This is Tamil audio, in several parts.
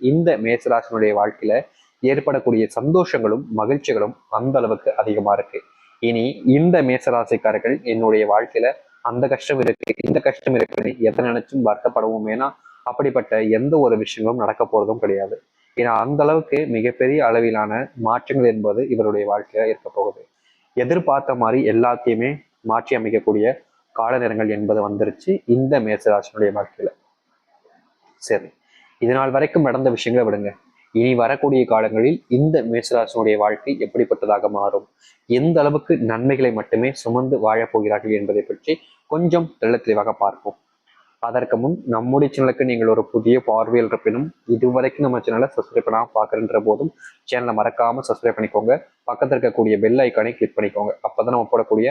இந்த மேசராசினுடைய வாழ்க்கையில ஏற்படக்கூடிய சந்தோஷங்களும் மகிழ்ச்சிகளும் அந்த அளவுக்கு அதிகமா இருக்கு. இனி இந்த மேசராசிக்காரர்கள் என்னுடைய வாழ்க்கையில அந்த கஷ்டம் இருக்கு இந்த கஷ்டம் இருக்குன்னு எதை நினைச்சும் வருத்தப்படவும் ஏன்னா அப்படிப்பட்ட எந்த ஒரு விஷயங்களும் நடக்க போறதும் கிடையாது. ஏன்னா அந்த அளவுக்கு மிகப்பெரிய அளவிலான மாற்றங்கள் என்பது இவருடைய வாழ்க்கையில இருக்க போகுது. எதிர்பார்த்த மாதிரி எல்லாத்தையுமே மாற்றி அமைக்கக்கூடிய கால நேரங்கள் என்பது வந்துருச்சு இந்த மேசராசினுடைய வாழ்க்கையில. சரி. இது நாள் வரைக்கும் நடந்த விஷயங்களை விடுங்க. இனி வரக்கூடிய காலங்களில் இந்த மேசராசனுடைய வாழ்க்கை எப்படிப்பட்டதாக மாறும்? எந்த அளவுக்கு நன்மைகளை மட்டுமே சுமந்து வாழப்போகிறார்கள் என்பதை பற்றி கொஞ்சம் தெள்ள தெளிவாக பார்ப்போம். அதற்கு முன் நம்முடைய சேனலுக்கு நீங்கள் ஒரு புதிய பார்வையில் இருப்பினும் இதுவரைக்கும் நம்ம சேனலை சப்ஸ்கிரைப் பண்ணாமல் பார்க்குறன்ற போதும் சேனலை மறக்காம சப்ஸ்கிரைப் பண்ணிக்கோங்க. பக்கத்தில் இருக்கக்கூடிய பெல் ஐக்கானை கிளிக் பண்ணிக்கோங்க. அப்போதான் நம்ம போடக்கூடிய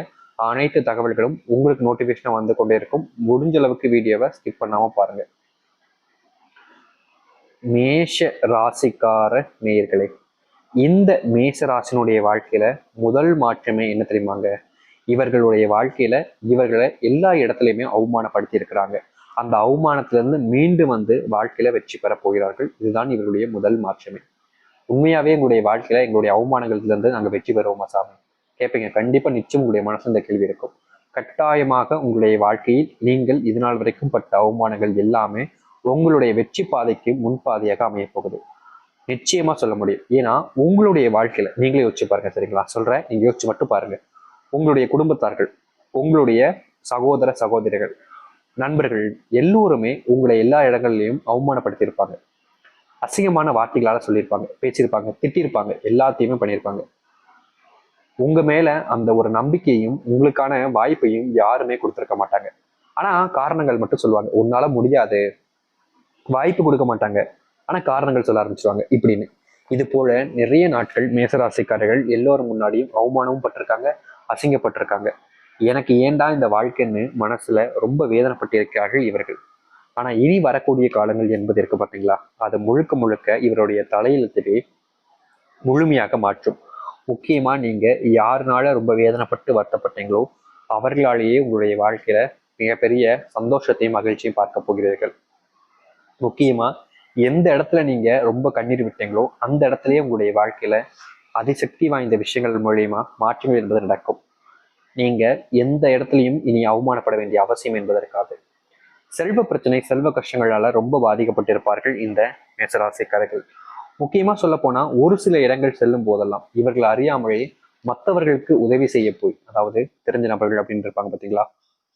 அனைத்து தகவல்களும் உங்களுக்கு நோட்டிஃபிகேஷனாக வந்து கொண்டே இருக்கும். முடிஞ்ச அளவுக்கு வீடியோவை ஸ்கிப் பண்ணாமல் பாருங்கள் மேஷ ராசிக்கார நேயர்களே இந்த மேஷ ராசினுடைய வாழ்க்கையில முதல் மாற்றமே என்ன தெரியுமாங்க? இவர்களுடைய வாழ்க்கையில இவர்களை எல்லா இடத்துலையுமே அவமானப்படுத்தி இருக்கிறாங்க அந்த அவமானத்திலிருந்து மீண்டு வந்து வாழ்க்கையில வெற்றி பெற போகிறார்கள். இதுதான் இவர்களுடைய முதல் மாற்றமே. உண்மையாவே எங்களுடைய வாழ்க்கையில எங்களுடைய அவமானங்கள்ல இருந்து வெற்றி பெறுவோமா சாமி? கேட்பீங்க கண்டிப்பா நிச்சயம் உங்களுடைய மனசு இந்த கேள்வி இருக்கும். கட்டாயமாக உங்களுடைய வாழ்க்கையில் நீங்கள் இது நாள் வரைக்கும் பட்ட அவமானங்கள் எல்லாமே உங்களுடைய வெற்றி பாதைக்கு முன்பாதையாக அமைய போகுது. நிச்சயமா சொல்ல முடியும். ஏன்னா உங்களுடைய வாழ்க்கையில நீங்களே யோசிச்சு பாருங்க சரிங்களா? சொல்றேன் நீங்க யோசிச்சு மட்டும் பாருங்க. உங்களுடைய குடும்பத்தார்கள் உங்களுடைய சகோதர சகோதரிகள் நண்பர்கள் எல்லோருமே உங்களை எல்லா இடங்கள்லையும் அவமானப்படுத்தியிருப்பாங்க. அசிங்கமான வார்த்தைகளால சொல்லியிருப்பாங்க பேசியிருப்பாங்க திட்டியிருப்பாங்க எல்லாத்தையுமே பண்ணியிருப்பாங்க. உங்க மேல அந்த ஒரு நம்பிக்கையும் உங்களுக்கான வாய்ப்பையும் யாருமே கொடுத்துருக்க மாட்டாங்க. ஆனா காரணங்கள் மட்டும் சொல்லுவாங்க. உன்னால முடியாது. வாய்ப்பு கொடுக்க மாட்டாங்க. ஆனால் காரணங்கள் சொல்ல ஆரம்பிச்சிருவாங்க. இப்படின்னு. இது போல நிறைய நாட்கள் மேசராசிக்காரர்கள் எல்லோரும் முன்னாடியும் அவமானமும் பட்டிருக்காங்க அசிங்கப்பட்டிருக்காங்க. எனக்கு ஏண்டா இந்த வாழ்க்கைன்னு மனசுல ரொம்ப வேதனைப்பட்டிருக்கிறார்கள் இவர்கள். ஆனா இனி வரக்கூடிய காலங்கள் என்பது இருக்கு பார்த்தீங்களா அதை முழுக்க முழுக்க இவருடைய தலையெழுத்திலே முழுமையாக மாற்றும். முக்கியமா நீங்க யாருனால ரொம்ப வேதனைப்பட்டு வருத்தப்பட்டீங்களோ அவர்களாலேயே உங்களுடைய வாழ்க்கையில மிகப்பெரிய சந்தோஷத்தையும் மகிழ்ச்சியும் பார்க்க போகிறீர்கள். முக்கியமா எந்த இடத்துல நீங்க ரொம்ப கண்ணீர் விட்டீங்களோ அந்த இடத்துலயே உங்களுடைய வாழ்க்கையில அதிசக்தி வாய்ந்த விஷயங்கள் மூலியமா மாற்றங்கள் என்பது நடக்கும். நீங்க எந்த இடத்துலையும் இனி அவமானப்பட வேண்டிய அவசியம் என்பது இருக்காது செல்வ பிரச்சனை செல்வ கஷ்டங்களால ரொம்ப பாதிக்கப்பட்டிருப்பார்கள் இந்த மேசராசிக்காரர்கள். முக்கியமா சொல்ல போனா ஒரு சில இடங்கள் செல்லும் போதெல்லாம் இவர்கள் அறியாமலே மற்றவர்களுக்கு உதவி செய்ய போய் அதாவது தெரிஞ்ச நபர்கள் அப்படின்னு இருப்பாங்க பாத்தீங்களா?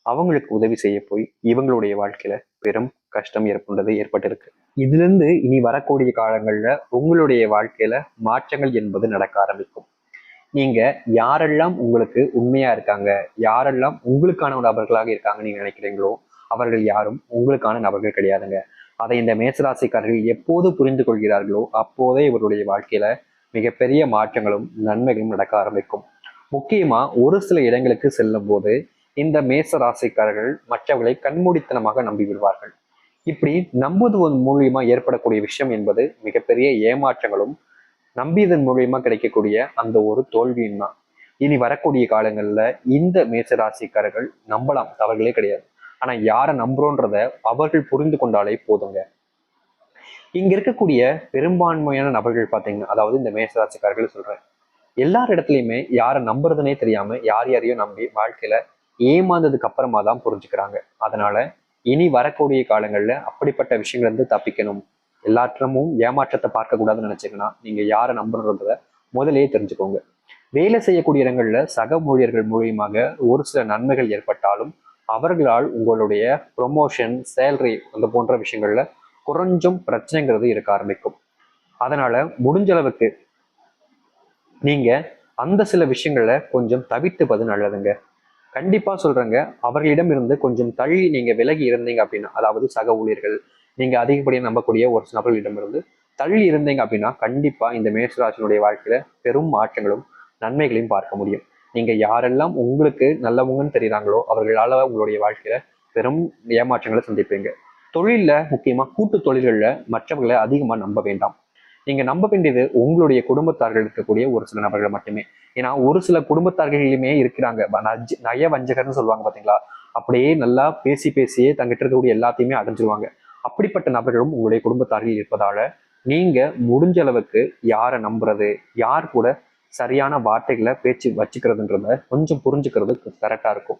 அவங்களுக்கு உதவி செய்ய போய் இவங்களுடைய வாழ்க்கையில பெரும் கஷ்டம் ஏற்பட்டது ஏற்பட்டிருக்கு. இதுல இருந்து இனி வரக்கூடிய காலங்கள்ல உங்களுடைய வாழ்க்கையில மாற்றங்கள் என்பது நடக்க ஆரம்பிக்கும். நீங்க யாரெல்லாம் உங்களுக்கு உண்மையா இருக்காங்க யாரெல்லாம் உங்களுக்கான நபர்களாக இருக்காங்க நீங்க நினைக்கிறீங்களோ அவர்கள் யாரும் உங்களுக்கான நபர்கள் கிடையாதுங்க. அதை இந்த மேசராசிக்காரர்கள் எப்போது புரிந்து கொள்கிறார்களோ அப்போதே இவருடைய வாழ்க்கையில மிகப்பெரிய மாற்றங்களும் நன்மைகளும் நடக்க ஆரம்பிக்கும். முக்கியமா ஒரு சில இடங்களுக்கு செல்லும் போது இந்த மேச ராசிக்காரர்கள் மற்றவர்களை கண்மூடித்தனமாக நம்பி விடுவார்கள். இப்படி நம்புவதன் மூலியமா ஏற்படக்கூடிய விஷயம் என்பது மிகப்பெரிய ஏமாற்றங்களும் நம்பியதன் மூலியமா கிடைக்கக்கூடிய அந்த ஒரு தோல்வியும் தான். இனி வரக்கூடிய காலங்கள்ல இந்த மேசராசிக்காரர்கள் நம்பலாம் தவறுகளே கிடையாது. ஆனா யாரை நம்புறோன்றத அவர்கள் புரிந்து கொண்டாலே போதுங்க. இங்க இருக்கக்கூடிய பெரும்பான்மையான நபர்கள் பாத்தீங்கன்னா அதாவது இந்த மேசராசிக்காரர்கள் சொல்றேன் எல்லார் இடத்துலையுமே யாரை நம்புறதுனே தெரியாம யார் யாரையும் நம்பி வாழ்க்கையில ஏமாந்ததுக்கு அப்புறமா தான் புரிஞ்சுக்கிறாங்க. அதனால இனி வரக்கூடிய காலங்களில் அப்படிப்பட்ட விஷயங்கள்லேருந்து தப்பிக்கணும். எல்லாற்றமும் ஏமாற்றத்தை பார்க்கக்கூடாதுன்னு நினச்சிங்கன்னா நீங்கள் நீங்க யாரை நம்புறத முதலே தெரிஞ்சுக்கோங்க. வேலை செய்யக்கூடிய இடங்களில் சக ஊழியர்கள் மூலியமாக ஒரு சில நன்மைகள் ஏற்பட்டாலும் அவர்களால் உங்களுடைய ப்ரொமோஷன் சேலரி அந்த போன்ற விஷயங்கள்ல குறைஞ்சும் பிரச்சனைங்கிறது இருக்க ஆரம்பிக்கும். அதனால முடிஞ்ச அளவுக்கு நீங்க அந்த சில விஷயங்களை கொஞ்சம் தவிர்த்துப்பது நல்லதுங்க. கண்டிப்பாக சொல்கிறேங்க அவர்களிடம் இருந்து கொஞ்சம் தள்ளி நீங்கள் விலகி இருந்தீங்க அப்படின்னா அதாவது சக ஊழியர்கள் நீங்கள் அதிகப்படியாக நம்பக்கூடிய ஒரு சில நபர்களிடமிருந்து தள்ளி இருந்தீங்க அப்படின்னா கண்டிப்பாக இந்த மேஷராசினுடைய வாழ்க்கையில் பெரும் மாற்றங்களும் நன்மைகளையும் பார்க்க முடியும். நீங்கள் யாரெல்லாம் உங்களுக்கு நல்லவங்கன்னு தெரியுறாங்களோ அவர்களால் உங்களுடைய வாழ்க்கையில் பெரும் ஏமாற்றங்களை சந்திப்பீங்க. தொழிலில் முக்கியமாக கூட்டு தொழில்களில் மற்றவர்களை அதிகமாக நம்ப வேண்டாம். நீங்க நம்ப வேண்டியது உங்களுடைய குடும்பத்தார்கள் இருக்கக்கூடிய ஒரு சில நபர்கள் மட்டுமே. ஏன்னா ஒரு சில குடும்பத்தார்களுமே இருக்கிறாங்க. நஜ்- நய வஞ்சகர்னு சொல்லுவாங்க பாத்தீங்களா? அப்படியே நல்லா பேசி பேசியே தங்கிட்ட இருக்கக்கூடிய எல்லாத்தையுமே அடைஞ்சிருவாங்க. அப்படிப்பட்ட நபர்களும் உங்களுடைய குடும்பத்தார்கள் இருப்பதால நீங்க முடிஞ்ச அளவுக்கு யாரை நம்புறது யார் கூட சரியான வார்த்தைகளை பேச்சு வச்சுக்கிறதுன்றத கொஞ்சம் புரிஞ்சுக்கிறது கரெக்டா இருக்கும்.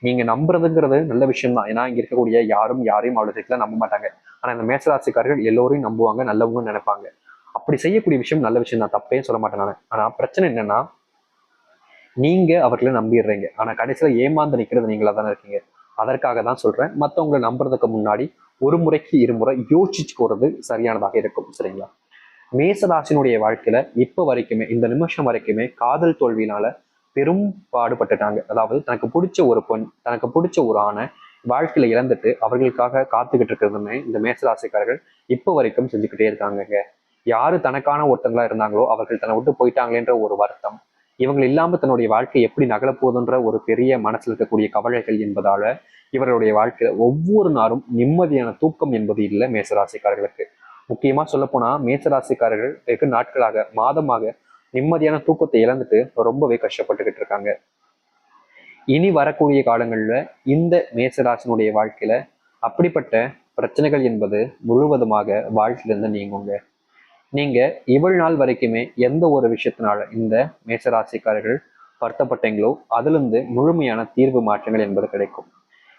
நீங்க நம்புறதுங்கிறது நல்ல விஷயம் தான் ஏன்னா இங்க இருக்கக்கூடிய யாரும் யாரையும் அவ்வளோ சீக்கிரம் நம்ப மாட்டாங்க. ஆனா இந்த மேசராசிக்காரர்கள் எல்லோரையும் நம்புவாங்க நல்லவங்க நினைப்பாங்க. அப்படி செய்யக்கூடிய விஷயம் நல்ல விஷயம் தான். தப்பே சொல்ல மாட்டேன் நான். ஆனா பிரச்சனை என்னன்னா நீங்க அவர்களை நம்பிடுறீங்க. ஆனா கடைசியில ஏமாந்து நிக்கிறது நீங்களா தானே இருக்கீங்க. அதற்காக தான் சொல்றேன். மற்றவங்களை நம்புறதுக்கு முன்னாடி ஒரு முறைக்கு இருமுறை யோசிச்சு போறது சரியானதாக இருக்கும். சரிங்களா? மேசராசினுடைய வாழ்க்கையில இப்ப வரைக்குமே இந்த நிமிஷம் வரைக்குமே காதல் தோல்வியினால பெரும் பாடுபட்டுட்டாங்க. அதாவது தனக்கு பிடிச்ச ஒரு பொண் தனக்கு பிடிச்ச ஒரு ஆணை வாழ்க்கையில இழந்துட்டு அவர்களுக்காக காத்துக்கிட்டு இருக்கிறதுமே இந்த மேசராசிக்காரர்கள் இப்போ வரைக்கும் செஞ்சுக்கிட்டே இருக்காங்க யாரு தனக்கான ஒருத்தங்களா இருந்தாங்களோ அவர்கள் தன்னை விட்டு போயிட்டாங்களேன்ற ஒரு வருத்தம் இவங்க இல்லாம தன்னுடைய வாழ்க்கை எப்படி நகலப்போகுதுன்ற ஒரு பெரிய மனசுல இருக்கக்கூடிய கவலைகள் என்பதால இவர்களுடைய வாழ்க்கையில ஒவ்வொரு நாளும் நிம்மதியான தூக்கம் என்பது இல்லை மேசராசிக்காரர்களுக்கு. முக்கியமா சொல்ல போனா மேசராசிக்காரர்கள் வெகு நாட்களாக மாதமாக நிம்மதியான தூக்கத்தை இழந்துட்டு ரொம்பவே கஷ்டப்பட்டுக்கிட்டு இருக்காங்க. இனி வரக்கூடிய காலங்களில் இந்த மேசராசினுடைய வாழ்க்கையில அப்படிப்பட்ட பிரச்சனைகள் என்பது முழுவதுமாக வாழ்க்கையிலிருந்து நீங்குங்க. நீங்க இவ்வளவு நாள் வரைக்குமே எந்த ஒரு விஷயத்தினால இந்த மேசராசிக்காரர்கள் வருத்தப்பட்டீங்களோ அதுலேருந்து முழுமையான தீர்வு மாற்றங்கள் என்பது கிடைக்கும்.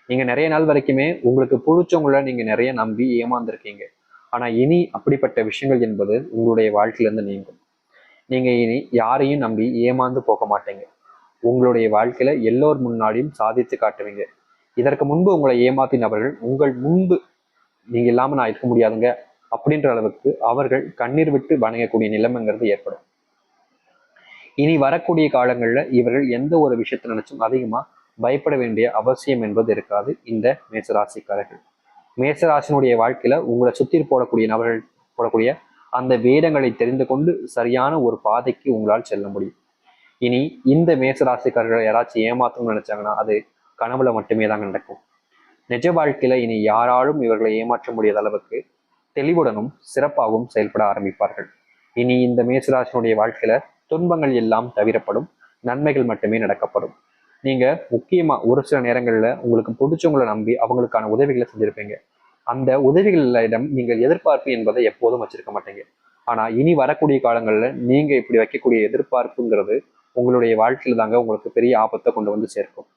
நீங்க நிறைய நாள் வரைக்குமே உங்களுக்கு பிடிச்சவங்கள நீங்க நிறைய நம்பி ஏமாந்துருக்கீங்க. ஆனா இனி அப்படிப்பட்ட விஷயங்கள் என்பது உங்களுடைய வாழ்க்கையிலேருந்து நீங்கும். நீங்க இனி யாரையும் நம்பி ஏமாந்து போக மாட்டீங்க. உங்களுடைய வாழ்க்கையில எல்லோர் முன்னாடியும் சாதித்து காட்டுவீங்க. இதற்கு முன்பு உங்களை ஏமாத்தினவர்கள் உங்கள் முன்பு நீங்க இல்லாம நான் இருக்க முடியாதுங்க. அப்படின்ற அளவுக்கு அவர்கள் கண்ணீர் விட்டு வணங்கக்கூடிய நிலைமைங்கிறது ஏற்படும். இனி வரக்கூடிய காலங்களில் இவர்கள் எந்த ஒரு விஷயத்தை நினைச்சும் அதிகமா பயப்பட வேண்டிய அவசியம் என்பது இருக்காது இந்த மேசராசிக்காரர்கள். மேசராசினுடைய வாழ்க்கையில உங்களை சுத்தி போடக்கூடிய நபர்கள் போடக்கூடிய அந்த வேடங்களை தெரிந்து கொண்டு சரியான ஒரு பாதைக்கு உங்களால் செல்ல முடியும். இனி இந்த மேசராசிக்காரர்களை யாராச்சும் ஏமாத்தணும்னு நினைச்சாங்கன்னா அது கனவுல மட்டுமே தாங்க நடக்கும். நிஜ வாழ்க்கையில இனி யாராலும் இவர்களை ஏமாற்ற முடியாத அளவுக்கு தெளிவுடனும் சிறப்பாகவும் செயல்பட ஆரம்பிப்பார்கள். இனி இந்த மேசராசினுடைய வாழ்க்கையில துன்பங்கள் எல்லாம் தவிரப்படும் நன்மைகள் மட்டுமே நடக்கப்படும். நீங்க முக்கியமா ஒரு சில நேரங்கள்ல உங்களுக்கு பிடிச்சவங்களை நம்பி அவங்களுக்கான உதவிகளை செஞ்சிருப்பீங்க. அந்த உதவிகளிடம் நீங்கள் எதிர்பார்ப்பு என்பதை எப்போதும் வச்சிருக்க மாட்டீங்க. ஆனா இனி வரக்கூடிய காலங்கள்ல நீங்க இப்படி வைக்கக்கூடிய எதிர்பார்ப்புங்கிறது உங்களுடைய வாழ்க்கையில தாங்க உங்களுக்கு பெரிய ஆபத்தை கொண்டு வந்து சேர்க்கும்.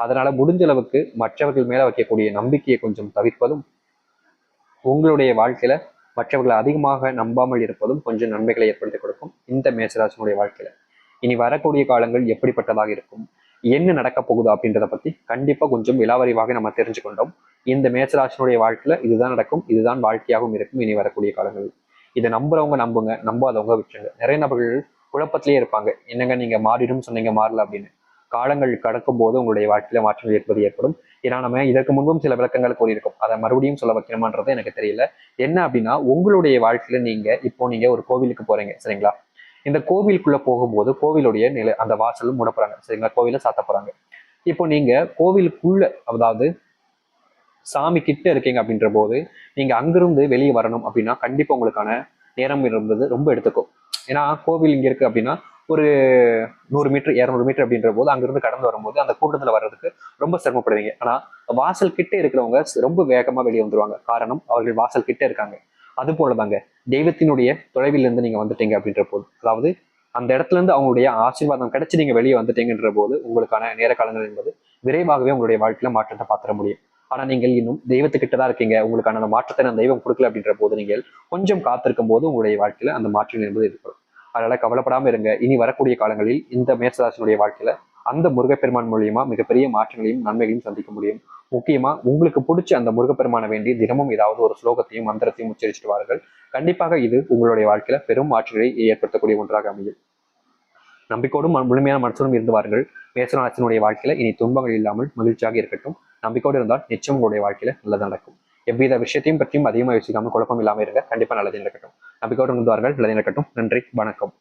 அதனால முடிஞ்ச அளவுக்கு மற்றவர்கள் மேல வைக்கக்கூடிய நம்பிக்கையை கொஞ்சம் தவிர்ப்பதும் உங்களுடைய வாழ்க்கையில மற்றவர்களை அதிகமாக நம்பாமல் இருப்பதும் கொஞ்சம் நன்மைகளை ஏற்படுத்தி கொடுக்கும் இந்த மேசராசனுடைய வாழ்க்கையில. இனி வரக்கூடிய காலங்கள் எப்படிப்பட்டதாக இருக்கும்? என்ன நடக்க போகுது அப்படின்றத பத்தி கண்டிப்பா கொஞ்சம் விலாவரிவாக நம்ம தெரிஞ்சுக்கொண்டோம் இந்த மேசராசனுடைய வாழ்க்கையில இதுதான் நடக்கும் இதுதான் வாழ்க்கையாகவும் இருக்கும் இனி வரக்கூடிய காலங்கள். இதை நம்புறவங்க நம்புங்க நம்பாதவங்க விட்டுருங்க. நிறைய நபர்கள் குழப்பத்திலேயே இருப்பாங்க. என்னங்க நீங்க மாறிடும் சொன்னீங்க மாறல அப்படின்னு. காலங்கள் கடக்கும் போது உங்களுடைய வாழ்க்கையில மாற்றம் ஏற்பது ஏற்படும். ஏன்னா நம்ம இதற்கு முன்பும் சில விளக்கங்கள் கூறியிருக்கோம். அதை மறுபடியும் சொல்ல வைக்கணுமான்றது எனக்கு தெரியல. என்ன அப்படின்னா உங்களுடைய வாழ்க்கையில நீங்க இப்போ நீங்க ஒரு கோவிலுக்கு போறீங்க சரிங்களா? இந்த கோவிலுக்குள்ள போகும்போது கோவிலுடைய நிலை அந்த வாசலும் மூட போறாங்க சரிங்களா? கோவில சாத்த போறாங்க. இப்போ நீங்க கோவிலுக்குள்ள அதாவது சாமி கிட்ட இருக்கீங்க அப்படின்ற போது நீங்க அங்கிருந்து வெளியே வரணும் அப்படின்னா கண்டிப்பா உங்களுக்கான நேரம் இருந்தது ரொம்ப எடுத்துக்கும். ஏன்னா கோவில் இங்க இருக்கு அப்படின்னா ஒரு நூறு மீட்டர் இரநூறு மீட்டர் அப்படின்ற போது அங்கிருந்து கடந்து வரும்போது அந்த கூட்டத்துல வர்றதுக்கு ரொம்ப சிரமப்படுவீங்க. ஆனா வாசல் கிட்டே இருக்கிறவங்க ரொம்ப வேகமா வெளியே வந்துருவாங்க. காரணம் அவர்கள் வாசல் கிட்டே இருக்காங்க. அது போலதாங்க. தெய்வத்தினுடைய தொலைவிலிருந்து இருந்து நீங்க வந்துட்டீங்க அப்படின்ற போது அதாவது அந்த இடத்துல இருந்து அவங்களுடைய ஆசீர்வாதம் கிடைச்சி நீங்க வெளியே வந்துட்டீங்கன்ற போது உங்களுக்கான நேர காலங்கள் என்பது விரைவாகவே உங்களுடைய வாழ்க்கையில மாற்றத்தை பார்த்துட முடியும். ஆனா நீங்கள் இன்னும் தெய்வத்துக்கிட்ட தான் இருக்கீங்க. உங்களுக்கான அந்த மாற்றத்தை நான் தெய்வம் கொடுக்கல அப்படின்ற போது நீங்கள் கொஞ்சம் காத்திருக்கும் போது உங்களுடைய வாழ்க்கையில அந்த மாற்றம் என்பது ஏற்படும். அதனால கவலைப்படாமல் இருங்க. இனி வரக்கூடிய காலங்களில் இந்த மேசராசினுடைய வாழ்க்கையில அந்த முருகப்பெருமான் மூலியமா மிகப்பெரிய மாற்றங்களையும் நன்மைகளையும் சந்திக்க முடியும். முக்கியமா உங்களுக்கு பிடிச்ச அந்த முருகப்பெருமானை வேண்டி தினமும் ஏதாவது ஒரு ஸ்லோகத்தையும் மந்திரத்தையும் உச்சரிச்சுட்டு வாருங்கள். கண்டிப்பாக இது உங்களுடைய வாழ்க்கையில பெரும் மாற்றங்களை ஏற்படுத்தக்கூடிய ஒன்றாக அமையும். நம்பிக்கோடும் முழுமையான மனசோடும் இருந்து வாருங்கள். மேசராசினுடைய வாழ்க்கையில இனி துன்பங்கள் இல்லாமல் மகிழ்ச்சியாக இருக்கட்டும். நம்பிக்கோடு இருந்தால் நிச்சயம் உங்களுடைய வாழ்க்கையில நல்லது நடக்கும். எவ்வித விஷயத்தையும் பற்றியும் அதிகமாக யோசிக்காமல் குழப்பம் இல்லாமல் இருக்க கண்டிப்பா நல்லது நடக்கட்டும். நம்பிக்கையோடு இருந்தார்கள் நல்லது நடக்கட்டும். நன்றி. வணக்கம்.